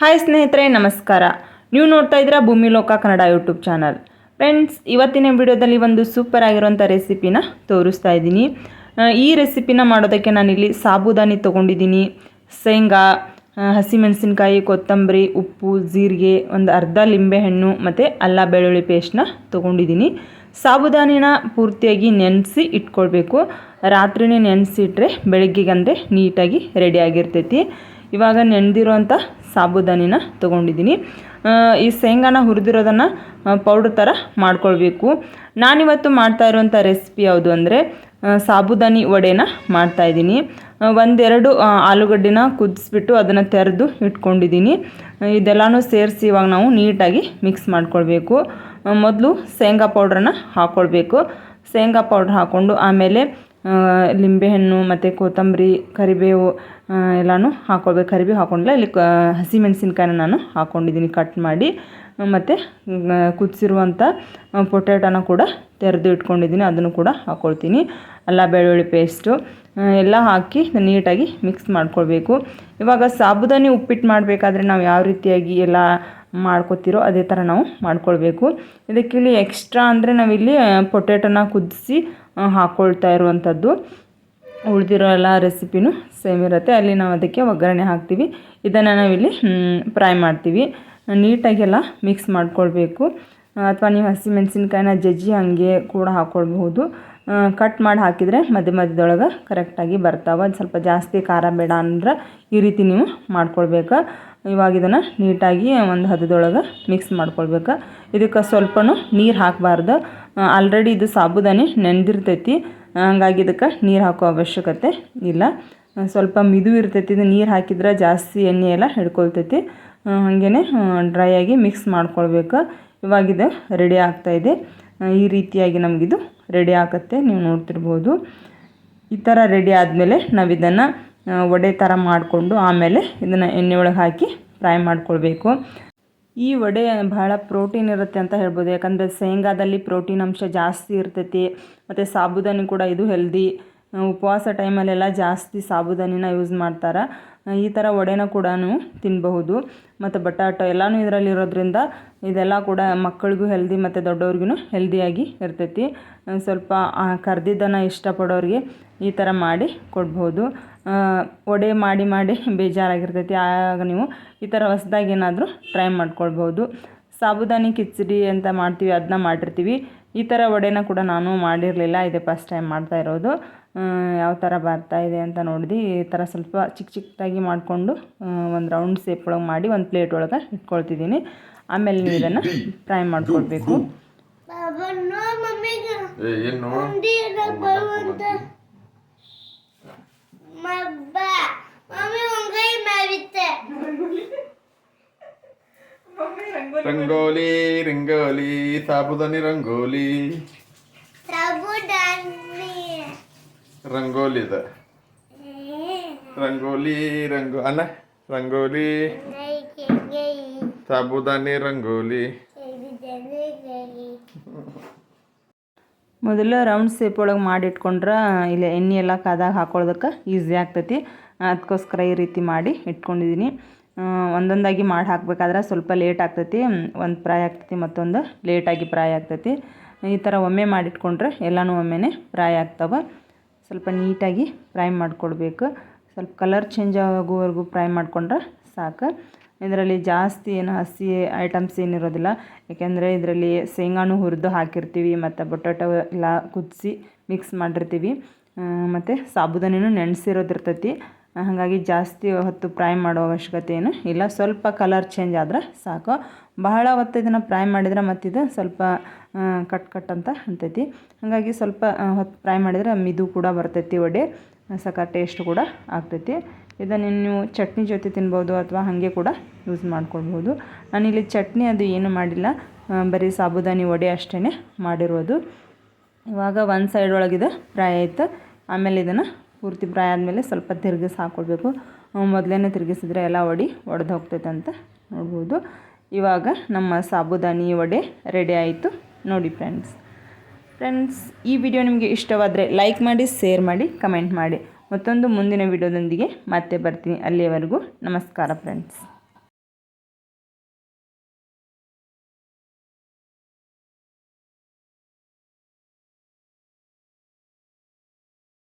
Hi ಸ್ನೇಹಿತರೆ, ನಮಸ್ಕಾರ. ನೀವು ನೋಡ್ತಾ ಇದ್ದೀರಾ ಭೂಮಿ ಲೋಕ ಕನ್ನಡ ಯೂಟ್ಯೂಬ್ ಚಾನಲ್. ಫ್ರೆಂಡ್ಸ್ ಇವತ್ತಿನ ವಿಡಿಯೋದಲ್ಲಿ ಒಂದು ಸೂಪರ್ ಆಗಿರುವಂಥ ರೆಸಿಪಿನ ತೋರಿಸ್ತಾ ಇದ್ದೀನಿ. ಈ ರೆಸಿಪಿನ ಮಾಡೋದಕ್ಕೆ ನಾನಿಲ್ಲಿ ಸಾಬುದಾನಿ ತೊಗೊಂಡಿದ್ದೀನಿ. ಶೇಂಗಾ ಹಸಿ ಹಸಿಮೆಣಸಿನ್ಕಾಯಿ, ಕೊತ್ತಂಬರಿ, ಉಪ್ಪು, ಜೀರಿಗೆ, ಒಂದು ಅರ್ಧ ಲಿಂಬೆಹಣ್ಣು ಮತ್ತು ಅಲ್ಲ ಬೆಳ್ಳುಳ್ಳಿ ಪೇಸ್ಟ್ನ ತೊಗೊಂಡಿದ್ದೀನಿ. ಸಾಬುದಾನಿನ ಪೂರ್ತಿಯಾಗಿ ನೆನೆಸಿ ಇಟ್ಕೊಳ್ಬೇಕು. ರಾತ್ರಿನೇ ನೆನೆಸಿಟ್ರೆ ಬೆಳಗ್ಗೆಗೆ ಅಂದರೆ ನೀಟಾಗಿ ರೆಡಿಯಾಗಿರ್ತೈತಿ ಇವಾಗ ನೆನೆದಿರೋಂಥ ಸಾಬುದಾನಿನ ತೊಗೊಂಡಿದ್ದೀನಿ. ಈ ಶೇಂಗಾನ ಹುರಿದಿರೋದನ್ನು ಪೌಡ್ರ್ ಥರ ಮಾಡ್ಕೊಳ್ಬೇಕು. ನಾನಿವತ್ತು ಮಾಡ್ತಾ ಇರುವಂಥ ರೆಸಿಪಿ ಯಾವುದು ಅಂದರೆ ಸಾಬುದಾನಿ ವಡೆನ ಮಾಡ್ತಾಯಿದ್ದೀನಿ ಒಂದೆರಡು ಆಲೂಗಡ್ಡೆನ ಕುದಿಸ್ಬಿಟ್ಟು ಅದನ್ನು ತೆರೆದು ಇಟ್ಕೊಂಡಿದ್ದೀನಿ. ಇದೆಲ್ಲನೂ ಸೇರಿಸಿ ಇವಾಗ ನಾವು ನೀಟಾಗಿ ಮಿಕ್ಸ್ ಮಾಡ್ಕೊಳ್ಬೇಕು. ಮೊದಲು ಶೇಂಗಾ ಪೌಡ್ರನ್ನು ಹಾಕ್ಕೊಳ್ಬೇಕು ಶೇಂಗಾ ಪೌಡ್ರ್ ಹಾಕ್ಕೊಂಡು ಆಮೇಲೆ ಲಿಂಬೆಹಣ್ಣು ಮತ್ತು ಕೊತ್ತಂಬರಿ, ಕರಿಬೇವು ಎಲ್ಲನೂ ಹಾಕ್ಕೊಳ್ಬೇಕು ಕರಿಬೇವು ಹಾಕ್ಕೊಂಡ್ಲೆ ಇಲ್ಲಿ ಕ, ಹಸಿಮೆಣಸಿನ್ಕಾಯಿನ ನಾನು ಹಾಕ್ಕೊಂಡಿದ್ದೀನಿ ಕಟ್ ಮಾಡಿ. ಮತ್ತು ಕುದಿಸಿರುವಂಥ ಪೊಟ್ಯಾಟೋನ ಕೂಡ ತೆರೆದು ಇಟ್ಕೊಂಡಿದ್ದೀನಿ ಅದನ್ನು ಕೂಡ ಹಾಕ್ಕೊಳ್ತೀನಿ ಅಲ್ಲ, ಬೆಳ್ಳುಳ್ಳಿ ಪೇಸ್ಟು ಎಲ್ಲ ಹಾಕಿ ನೀಟಾಗಿ ಮಿಕ್ಸ್ ಮಾಡ್ಕೊಳ್ಬೇಕು. ಇವಾಗ ಸಾಬುದಾನಿ ಉಪ್ಪಿಟ್ಟು ಮಾಡಬೇಕಾದ್ರೆ ನಾವು ಯಾವ ರೀತಿಯಾಗಿ ಎಲ್ಲ ಮಾಡ್ಕೊತಿರೋ ಅದೇ ಥರ ನಾವು ಮಾಡ್ಕೊಳ್ಬೇಕು. ಇದಕ್ಕಿಲ್ಲಿ ಎಕ್ಸ್ಟ್ರಾ ಅಂದರೆ ನಾವಿಲ್ಲಿ ಪೊಟ್ಯಾಟೋನ ಕುದಿಸಿ ಹಾಕ್ಕೊಳ್ತಾ ಇರುವಂಥದ್ದು. ಉಳಿದಿರೋ ಎಲ್ಲ ರೆಸಿಪಿನೂ ಸೇಮ್ ಇರುತ್ತೆ. ಅಲ್ಲಿ ನಾವು ಅದಕ್ಕೆ ಒಗ್ಗರಣೆ ಹಾಕ್ತೀವಿ. ಇದನ್ನು ನಾವಿಲ್ಲಿ ಫ್ರೈ ಮಾಡ್ತೀವಿ. ನೀಟಾಗೆಲ್ಲ ಮಿಕ್ಸ್ ಮಾಡ್ಕೊಳ್ಬೇಕು. ಅಥವಾ ನೀವು ಹಸಿಮೆಣಸಿನ್ಕಾಯಿನ ಜಜ್ಜಿ ಹಾಗೆ ಕೂಡ ಹಾಕ್ಕೊಳ್ಬಹುದು ಕಟ್ ಮಾಡಿ ಹಾಕಿದರೆ ಮಧ್ಯ ಮಧ್ಯದೊಳಗೆ ಕರೆಕ್ಟಾಗಿ ಬರ್ತಾವೆ. ಸ್ವಲ್ಪ ಜಾಸ್ತಿ ಖಾರ ಬೇಡ ಅಂದ್ರೆ ಈ ರೀತಿ ನೀವು ಮಾಡ್ಕೊಳ್ಬೇಕು. ಇವಾಗ ಇದನ್ನು ನೀಟಾಗಿ ಒಂದು ಹದದೊಳಗೆ ಮಿಕ್ಸ್ ಮಾಡ್ಕೊಳ್ಬೇಕು. ಇದಕ್ಕೆ ಸ್ವಲ್ಪನೂ ನೀರು ಹಾಕಬಾರ್ದು. ಆಲ್ರೆಡಿ ಇದು ಸಾಬುದಾನಿ ನೆನೆದಿರ್ತೈತಿ. ಹಂಗಾಗಿ ಇದಕ್ಕೆ ನೀರು ಹಾಕೋ ಅವಶ್ಯಕತೆ ಇಲ್ಲ. ಸ್ವಲ್ಪ ಮಿದು ಇರ್ತೈತಿ. ಇದು ನೀರು ಹಾಕಿದ್ರೆ ಜಾಸ್ತಿ ಎಣ್ಣೆ ಎಲ್ಲ ಹಿಡ್ಕೊಳ್ತೈತಿ. ಹಾಗೇ ಡ್ರೈ ಆಗಿ ಮಿಕ್ಸ್ ಮಾಡ್ಕೊಳ್ಬೇಕು. ಇವಾಗಿದು ರೆಡಿ ಆಗ್ತಾಯಿದೆ ಈ ರೀತಿಯಾಗಿ ನಮಗಿದು ರೆಡಿ ಆಗುತ್ತೆ. ನೀವು ನೋಡ್ತಿರ್ಬೋದು. ಈ ಥರ ರೆಡಿ ಆದಮೇಲೆ ನಾವು ಇದನ್ನು ವಡೆ ಥರ ಮಾಡಿಕೊಂಡು ಆಮೇಲೆ ಇದನ್ನು ಎಣ್ಣೆ ಒಳಗೆ ಹಾಕಿ ಫ್ರೈ ಮಾಡ್ಕೊಳ್ಬೇಕು. ಈ ವಡೆ ಬಹಳ ಪ್ರೋಟೀನ್ ಇರುತ್ತೆ ಅಂತ ಹೇಳ್ಬೋದು. ಯಾಕಂದರೆ ಶೇಂಗಾದಲ್ಲಿ ಪ್ರೋಟೀನ್ ಅಂಶ ಜಾಸ್ತಿ ಇರ್ತೈತಿ. ಮತ್ತು ಸಾಬುದಾನಿ ಕೂಡ ಇದು ಹೆಲ್ದಿ ಉಪವಾಸ ಟೈಮಲ್ಲೆಲ್ಲ ಜಾಸ್ತಿ ಸಾಬುದಾನಿನ ಯೂಸ್ ಮಾಡ್ತಾರೆ. ಈ ಥರ ವಡೆನ ಕೂಡ ತಿನ್ನಬಹುದು ಮತ್ತು ಬಟಾಟೊ ಎಲ್ಲನೂ ಇದರಲ್ಲಿ ಇರೋದ್ರಿಂದ ಇದೆಲ್ಲ ಕೂಡ ಮಕ್ಕಳಿಗೂ ಹೆಲ್ದಿ ಮತ್ತು ದೊಡ್ಡವ್ರಿಗೂ ಹೆಲ್ದಿಯಾಗಿ ಇರ್ತೈತಿ. ಸ್ವಲ್ಪ ಕರ್ದಿದ್ದನ್ನು ಇಷ್ಟಪಡೋರಿಗೆ ಈ ಥರ ಮಾಡಿ ಕೊಡ್ಬೋದು ವಡೆ ಮಾಡಿ ಮಾಡಿ ಬೇಜಾರಾಗಿರ್ತೈತಿ. ಆಗ ನೀವು ಈ ಥರ ಹೊಸ್ದಾಗಿ ಏನಾದರೂ ಟ್ರೈ ಮಾಡ್ಕೊಳ್ಬೋದು. ಸಾಬುದಾನಿ ಕಿಚಡಿ ಅಂತ ಮಾಡ್ತೀವಿ ಅದನ್ನ ಮಾಡಿರ್ತೀವಿ. ಈ ಥರ ವಡೆನ ಕೂಡ ನಾನು ಮಾಡಿರಲಿಲ್ಲ ಇದೆ ಫಸ್ಟ್ ಟೈಮ್ ಮಾಡ್ತಾ ಇರೋದು. ಯಾವ ಥರ ಬರ್ತಾ ಇದೆ ಅಂತ ನೋಡಿದೆ. ಈ ಥರ ಸ್ವಲ್ಪ ಚಿಕ್ಕ ಚಿಕ್ಕದಾಗಿ ಮಾಡಿಕೊಂಡು ಒಂದು ರೌಂಡ್ ಸೇಪ್ ಒಳಗೆ ಮಾಡಿ ಒಂದು ಪ್ಲೇಟ್ ಒಳಗೆ ಇಟ್ಕೊಳ್ತಿದ್ದೀನಿ. ಆಮೇಲೆ ನೀವು ಇದನ್ನು ಫ್ರೈ ಮಾಡ್ಕೊಳ್ಬೇಕು. ಏ ಏನು ರಂಗೋಲಿ ರಂಗೋಲಿ ಸಾಬುದಾನಿ ರಂಗೋಲಿ ರಂಗೋಲಿ ಇದೆ ರಂಗೋಲಿ ರಂಗೋ ಅನ್ನ ರಂಗೋಲಿ ಸಾಬುದಾನಿ ರಂಗೋಲಿ ಮೊದಲು ರೌಂಡ್ ಸೇಪ್ ಒಳಗೆ ಮಾಡಿಟ್ಕೊಂಡ್ರೆ ಇಲ್ಲ ಎಣ್ಣೆ ಎಲ್ಲ ಕಾದಾಗ ಹಾಕೊಳ್ಳೋದಕ್ಕೆ ಈಸಿ ಆಗ್ತೈತಿ. ಅದಕ್ಕೋಸ್ಕರ ಈ ರೀತಿ ಮಾಡಿ ಇಟ್ಕೊಂಡಿದ್ದೀನಿ ಒಂದೊಂದಾಗಿ ಮಾಡಿ ಹಾಕಬೇಕಾದ್ರೆ ಸ್ವಲ್ಪ ಲೇಟ್ ಆಗ್ತೈತಿ. ಒಂದು ಪ್ರಾಯ ಆಗ್ತೈತಿ, ಮತ್ತೊಂದು ಲೇಟಾಗಿ ಪ್ರಾಯ ಆಗ್ತೈತಿ. ಈ ಥರ ಒಮ್ಮೆ ಮಾಡಿಟ್ಕೊಂಡ್ರೆ ಎಲ್ಲನೂ ಒಮ್ಮೆನೇ ಫ್ರೈ ಆಗ್ತವೆ. ಸ್ವಲ್ಪ ನೀಟಾಗಿ ಫ್ರೈ ಮಾಡಿಕೊಡ್ಬೇಕು. ಸ್ವಲ್ಪ ಕಲರ್ ಚೇಂಜ್ ಆಗೋವರೆಗೂ ಫ್ರೈ ಮಾಡಿಕೊಂಡ್ರೆ ಸಾಕು. ಇದರಲ್ಲಿ ಜಾಸ್ತಿ ಏನು ಹಸಿ ಐಟಮ್ಸ್ ಏನಿರೋದಿಲ್ಲ. ಯಾಕೆಂದರೆ ಇದರಲ್ಲಿ ಶೇಂಗಾನು ಹುರಿದು ಹಾಕಿರ್ತೀವಿ, ಮತ್ತು ಬೊಟಾಟೊ ಎಲ್ಲ ಕುದಿಸಿ ಮಿಕ್ಸ್ ಮಾಡಿರ್ತೀವಿ. ಮತ್ತು ಸಾಬುದಾನಿನೂ ನೆನೆಸಿರೋದಿರ್ತೈತಿ ಹಾಗಾಗಿ ಜಾಸ್ತಿ ಹೊತ್ತು ಫ್ರೈ ಮಾಡೋ ಅವಶ್ಯಕತೆ ಏನು ಇಲ್ಲ. ಸ್ವಲ್ಪ ಕಲರ್ ಚೇಂಜ್ ಆದ್ರೆ ಸಾಕು. ಬಹಳ ಹೊತ್ತು ಇದನ್ನು ಫ್ರೈ ಮಾಡಿದ್ರೆ ಮತ್ತಿದು ಸ್ವಲ್ಪ ಕಟ್ ಕಟ್ ಅಂತ ಅಂತೈತಿ. ಹಾಗಾಗಿ ಸ್ವಲ್ಪ ಹೊತ್ತು ಫ್ರೈ ಮಾಡಿದರೆ ಮಿದು ಕೂಡ ಬರ್ತೈತಿ ಒಡೆ ಸಕ ಟೇಸ್ಟ್ ಕೂಡ ಆಗ್ತೈತಿ. ಇದನ್ನು ನೀವು ಚಟ್ನಿ ಜೊತೆ ತಿನ್ಬೋದು ಅಥವಾ ಹಾಗೆ ಕೂಡ ಯೂಸ್ ಮಾಡ್ಕೊಳ್ಬೋದು. ನಾನಿಲ್ಲಿ ಚಟ್ನಿ ಅದು ಏನು ಮಾಡಿಲ್ಲ. ಬರೀ ಸಾಬುದಾನಿ ವಡೆ ಅಷ್ಟೇ ಮಾಡಿರೋದು. ಇವಾಗ ಒಂದು ಸೈಡ್ ಒಳಗಿದೆ ಫ್ರೈ ಆಯಿತು. ಆಮೇಲೆ ಇದನ್ನು ಪೂರ್ತಿ ಫ್ರೈ ಆದಮೇಲೆ ಸ್ವಲ್ಪ ತಿರುಗಿಸಿ ಹಾಕ್ಕೊಳ್ಬೇಕು ಮೊದಲೇ ತಿರುಗಿಸಿದ್ರೆ ಎಲ್ಲ ಒಡಿ ಒಡೆದು ಹೋಗ್ತೈತೆ ಅಂತ ನೋಡ್ಬೋದು. ಇವಾಗ ನಮ್ಮ ಸಾಬುದಾನಿ ವಡೆ ರೆಡಿ ಆಯಿತು. ನೋಡಿ ಫ್ರೆಂಡ್ಸ್ ಫ್ರೆಂಡ್ಸ್ ಈ ವಿಡಿಯೋ ನಿಮಗೆ ಇಷ್ಟವಾದರೆ ಲೈಕ್ ಮಾಡಿ ಶೇರ್ ಮಾಡಿ ಕಮೆಂಟ್ ಮಾಡಿ. ಮತ್ತೊಂದು ಮುಂದಿನ ವಿಡಿಯೋದೊಂದಿಗೆ ಮತ್ತೆ ಬರ್ತೀನಿ. ಅಲ್ಲಿಯವರೆಗೂ ನಮಸ್ಕಾರ ಫ್ರೆಂಡ್ಸ್